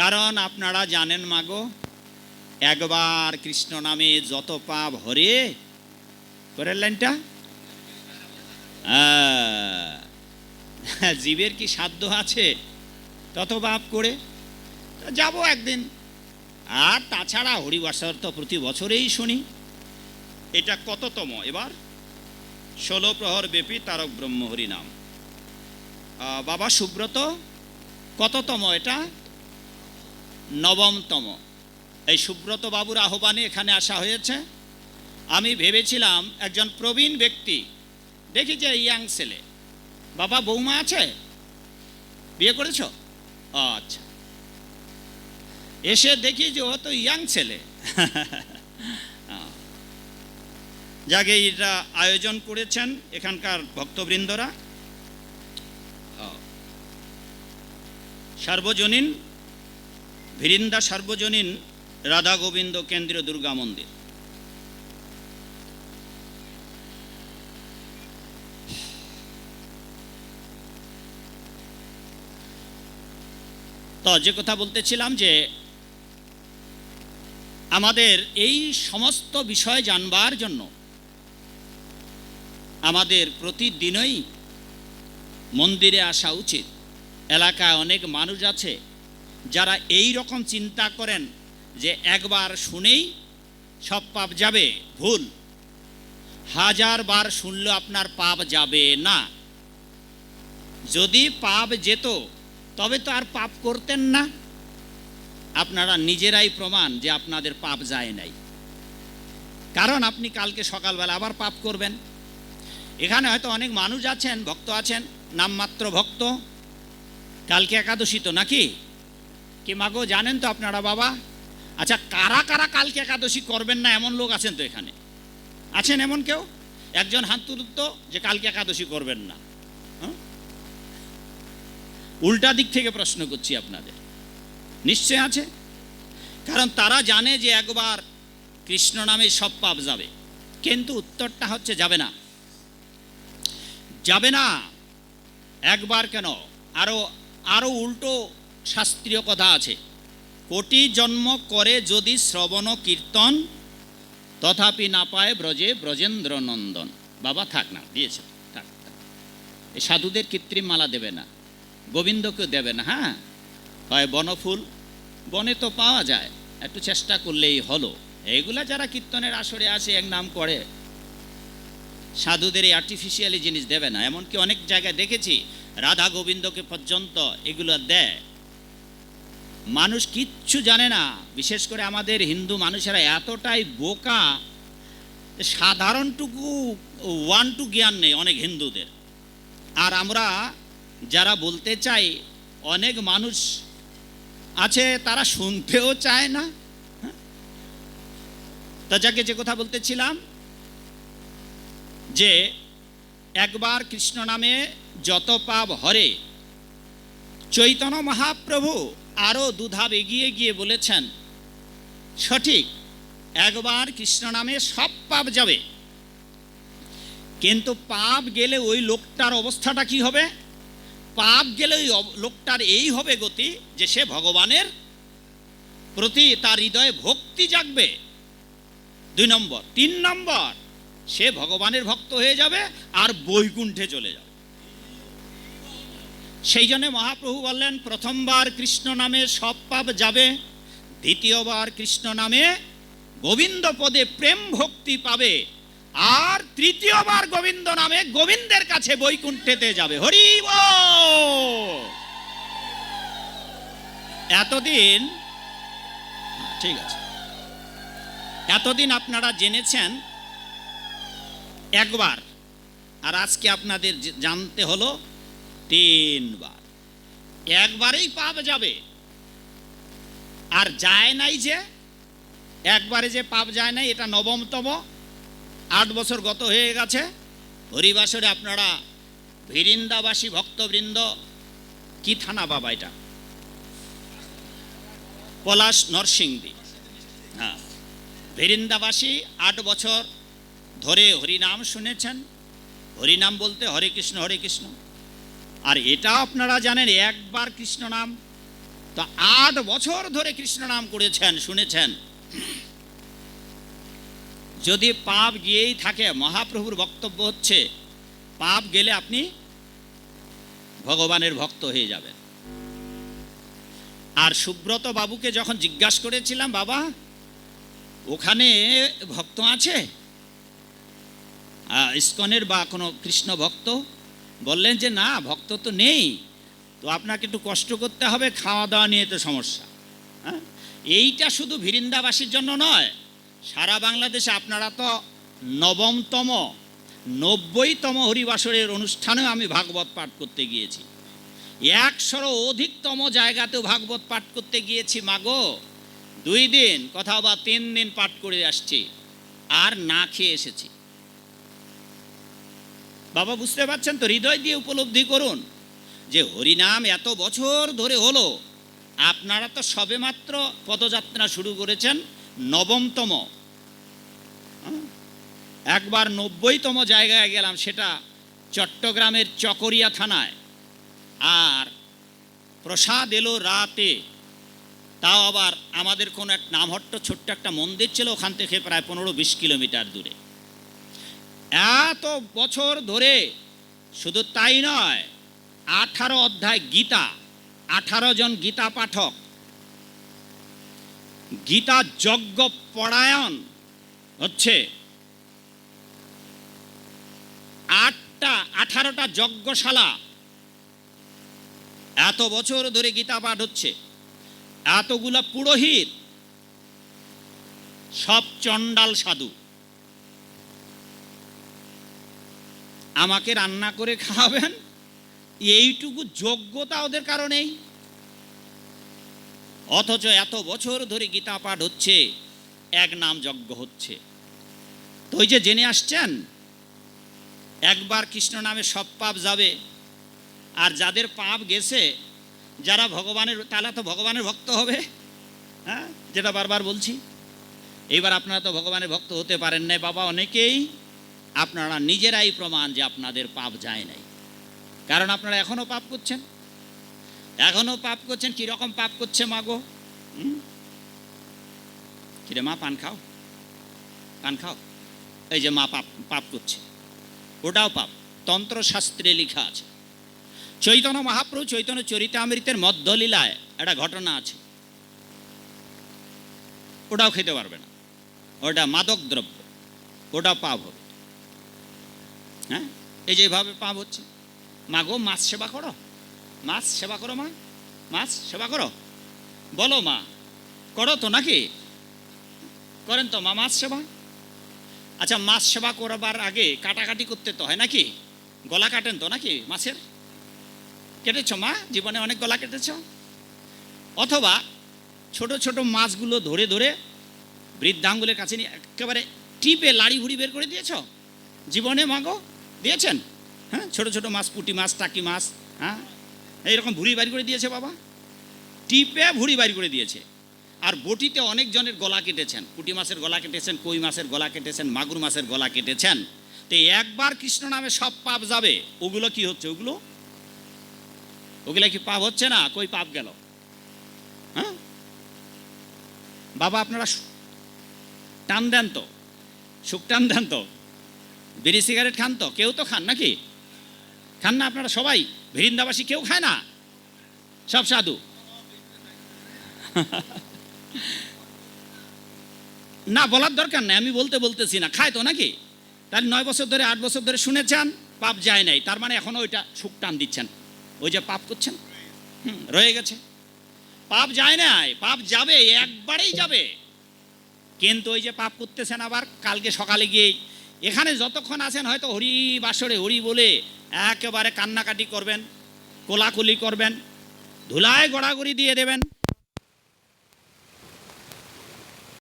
কারণ আপনারা জানেন মাগো, একবার কৃষ্ণ নামে যত পাপ হরে করেন লাইনটা? জীবের কি সাধ্য আছে তত পাপ করে? যাব একদিন। আর তাছাড়া হরিবাসর তো প্রতি বছরেই শুনি। এটা কততম এবার? ষোলো প্রহর ব্যাপী তারক ব্রহ্মহরি নাম। বাবা সুব্রত কততম এটা? নবমতম। এই সুব্রত বাবুর আহ্বানে এখানে আসা হয়েছে। আমি ভেবেছিলাম একজন প্রবীণ ব্যক্তি, দেখি যে ইয়াং ছেলে। বাবা বৌমা আছে? বিয়ে করেছ? আচ্ছা। এসে দেখি যে ও তো ইয়াং ছেলে। যাকে এটা আয়োজন করেছেন এখানকার ভক্তবৃন্দরা। সার্বজনীন, ভিরিন্দা সার্বজনীন রাধা গোবিন্দ কেন্দ্রীয় দুর্গা মন্দির। তো যে কথা বলতেছিলাম যে আমাদের এই সমস্ত বিষয় জানবার জন্য আমাদের প্রতিদিনই মন্দিরে আসা উচিত। এলাকায় অনেক মানুষ আছে যারা এই রকম চিন্তা করেন যে একবার শুনেই সব পাপ যাবে, ভুল। হাজার বার শুনলে আপনার পাপ যাবে না। যদি পাপ যেত, তবে তো আর পাপ করতেন না। আপনারা নিজেরাই প্রমাণ যে আপনাদের পাপ যায় নাই। কারণ আপনি কালকে সকালবেলা আবার পাপ করবেন। এখানে হয়তো অনেক মানুষ আছেন, ভক্ত আছেন, নামমাত্র ভক্ত। কালকে একাদশী তো নাকি? কি মাগো, জানেন তো আপনারা বাবা? আচ্ছা কারা কারা কালকে একাদশী করবেন না? এমন লোক আছেন তো এখানে। আছেন এমন কেউ? একজন হাত তো যে কালকে একাদশী করবেন না? উল্টা দিক থেকে প্রশ্ন করছি আপনাদের। নিশ্চয় আছে? কারণ তারা জানে যে একবার কৃষ্ণ নামে সব পাপ যাবে। কিন্তু উত্তরটা হচ্ছে যাবে না। যাবে না। একবার কেন? আরও আরও উল্টো শাস্ত্রীয় কথা আছে। কোটি জন্ম করে যদি শ্রবণ কীর্তন, তথাপি না পায় ব্রজে ব্রজেন্দ্র নন্দন বাবা, থাক না, দিয়েছে। থাক। এই সাধুদের কৃত্রিম মালা দেবে না, গোবিন্দকেও দেবে না হ্যাঁ? হয় বনফুল, বনে তো পাওয়া যায়, একটু চেষ্টা করলেই হলো। এইগুলা যারা কীর্তনের আসরে আসে, এক নাম করে। সাধুদের এই আর্টিফিশিয়ালি জিনিস দেবে না। এমনকি অনেক জায়গায় দেখেছি রাধা গোবিন্দকে পর্যন্ত এগুলো দেয় মানুষ কিচ্ছু জানে না, বিশেষ করে আমাদের হিন্দু মানুষেরা এতটাই বোকা সাধারণটুকু ওয়ান টু জ্ঞান নেই অনেক হিন্দুদের আর আমরা যারা বলতে চাই, অনেক মানুষ আছে, তারা শুনতেও চায় না? তা যাকে যে কথা বলতেছিলাম, যে একবার কৃষ্ণ নামে যত পাপ হরে। চৈতন্য মহাপ্রভু আরও দুধাপ এগিয়ে গিয়ে বলেছেন, সঠিক, একবার কৃষ্ণ নামে সব পাপ যাবে। কিন্তু পাপ গেলে ওই লোকটার অবস্থাটা কি হবে? পাপ গেলে ওই লোকটার এই হবে গতি যে সে ভগবানের প্রতি তার হৃদয়ে ভক্তি জাগবে। দুই নম্বর। তিন নম্বর, সে ভগবানের ভক্ত হয়ে যাবে আর বৈকুণ্ঠে চলে যাবে। সেই জন্য মহাপ্রভু বললেন, প্রথমবার কৃষ্ণ নামে সব পাপ যাবে, দ্বিতীয়বার কৃষ্ণ নামে গোবিন্দ পদে প্রেম ভক্তি পাবে, আর তৃতীয়বার গোবিন্দ নামে গোবিন্দের কাছে বৈকুণ্ঠেতে যাবে। হরি এতদিন ঠিক আছে। এতদিন আপনারা জেনেছেন, একবার, আর আজকে আপনাদের জানতে হলো তিনবার। একবারেই পাপ যাবে। আর যায় নাই যে, একবারে যে পাপ যায় নাই, এটা নবমতম। আট বছর গত হয়ে গেছে। হরিবাসরে আপনারা ভিরিন্দাবাসী ভক্তবৃন্দ, কি থানা বাবা এটা? পলাশ নরসিংদী। হ্যাঁ। ভিরিন্দাবাসী আট বছর ধরে হরিনাম শুনেছেন। হরিনাম বলতে হরে কৃষ্ণ হরে কৃষ্ণ। আর এটা আপনারা জানেন, একবার কৃষ্ণ নাম। তো আট বছর ধরে কৃষ্ণ নাম করেছেন, শুনেছেন। যদি পাপ গিয়েই থাকে, মহাপ্রভুর বক্তব্য হচ্ছে, পাপ গেলে আপনি ভগবানের ভক্ত হয়ে যাবেন। আর সুব্রত বাবুকে যখন জিজ্ঞাসা করেছিলাম, বাবা, ওখানে ভক্ত আছে? ইস্কনের বা কোনো কৃষ্ণ ভক্ত? বললেন যে, না, ভক্ত তো নেই। তো আপনাকে একটু কষ্ট করতে হবে খাওয়া দাওয়া নিয়ে তো সমস্যা। হ্যাঁ? এইটা শুধু ভিরিন্দাবাসীর জন্য নয়, সারা বাংলাদেশে আপনারা তো নবমতম, নব্বইতম হরিবাসরের অনুষ্ঠানেও আমি ভাগবত পাঠ করতে গিয়েছি। একশোরও অধিকতম জায়গাতেও ভাগবত পাঠ করতে গিয়েছি মাগো দুই দিন, কোথাও বা তিন দিন পাঠ করে আসছি, আর না খেয়ে এসেছি। বাবা বুঝতে পারছেন তো, হৃদয় দিয়ে উপলব্ধি করুন যে হরিনাম এত বছর ধরে হলো। আপনারা তো সবেমাত্র পদযাত্রা শুরু করেছেন নবমতম। হ্যাঁ? একবার নব্বইতম জায়গায় গেলাম, সেটা চট্টগ্রামের চকরিয়া থানায়। আর প্রসাদ এলো রাতে। তাও আবার আমাদের কোনো এক নামহট্ট ছোট্ট একটা মন্দির ছিল, ওখান থেকে প্রায় পনেরো বিশ কিলোমিটার দূরে। এত বছর ধরে শুধু তাই নয়, আঠারো অধ্যায় গীতা, আঠারো জন গীতা পাঠক, গীতা যজ্ঞ পরায়ণ হচ্ছে। আটটা, আঠারোটা যজ্ঞশালা এত বছর ধরে গীতা পাঠ হচ্ছে। এতগুলা পুরোহিত, সব চণ্ডাল সাধু। আমাকে রান্না করে খাওয়াবেন? এইটুকু যোগ্যতা ওদের কারণেই। অথচ এত বছর ধরে গীতা পাঠ হচ্ছে, এক নাম যজ্ঞ হচ্ছে। তো ওই যে জেনে আসছেন, একবার কৃষ্ণ নামে সব পাপ যাবে, আর যাদের পাপ গেছে, যারা ভগবানের, তারা তো ভগবানের ভক্ত হবে। হ্যাঁ যেটা বারবার বলছি। এইবার আপনারা তো ভগবানের ভক্ত হতে পারেন নাই, বাবা অনেকেই আপনারা নিজেরাই প্রমাণ যে আপনাদের পাপ যায় নাই। কারণ আপনারা এখনও পাপ করছেন। এখনও পাপ করছেন, কীরকম পাপ করছে মা গো? হুম? কিরে মা, পান খাও? পান খাও? এই যে মা পাপ পাপ করছে। ওটাও পাপ। তন্ত্রশাস্ত্রে লেখা আছে। চৈতন্য মহাপ্রভু চৈতন্য চরিতামৃতের মধ্যলীলায় একটা ঘটনা আছে। ওটাও খেতে পারবে না। ওটা মাদক দ্রব্য ওটা পাপ হবে। হ্যাঁ? এই যে যেভাবে পাপ হচ্ছে মা গো, মাছ সেবা করো। মাছ সেবা করো, মা। মাছ সেবা করো। বলো, মা, করো তো নাকি? করেন তো, মা, মাছ সেবা। আচ্ছা মাছ সেবা করবার আগে কাটাকাটি করতে তো হয় নাকি? গলা কাটেন তো নাকি মাছের? কেটেছ, মা? জীবনে অনেক গলা কেটেছ। অথবা ছোট ছোট মাছগুলো ধরে ধরে বৃদ্ধাঙ্গুলের কাছে নিয়ে একেবারে টিপে লাড়ি ভুড়ি বের করে দিয়েছ? জীবনে মাগো দিয়েছেন? হ্যাঁ? ছোট ছোট মাছ, পুঁটি মাছ, টাকি মাছ হ্যাঁ? এইরকম ভুড়ি বাড়ি করে দিয়েছে বাবা। টিপে ভুড়ি বাড়ি করে দিয়েছে। আর বটিতে অনেক জনের গলা কেটেছেন। পুঁটি মাছের গলা কেটেছেন, কই মাছের গলা কেটেছেন, মাগুর মাছের গলা কেটেছেন। তো একবার কৃষ্ণ নামে সব পাপ যাবে। ওগুলো কি হচ্ছে? ওগুলো? ওগুলো কি পাপ হচ্ছে না? কই পাপ গেল? হ্যাঁ? বাবা, আপনারা টান দেন তো। সুখ টান দেন তো। বিড়ি সিগারেট খান তো? কেউ তো খান নাকি? খান না আপনারা সবাই? ভিরিন্দাবাসী কেউ খায় না? সব সাধু। না, বলার দরকার নাই, আমি বলতে বলতেছি না। খায় তো নাকি? তাহলে নয় বছর ধরে, আট বছর ধরে শুনেছেন, পাপ যায় নাই। তার মানে এখনও ওইটা সুখ টান দিচ্ছেন। ওই যে পাপ করছেন? রয়ে গেছে। পাপ যায় নাই, পাপ যাবে, একবারেই যাবে। কিন্তু ওই যে পাপ করতেছেন আবার, কালকে সকালে গিয়েই এখানে যতক্ষণ আছেন হয়তো হরি বাসরে, হরি বলে একেবারে কান্নাকাটি করবেন, কোলাকুলি করবেন, ধুলায় গড়াগড়ি দিয়ে দেবেন।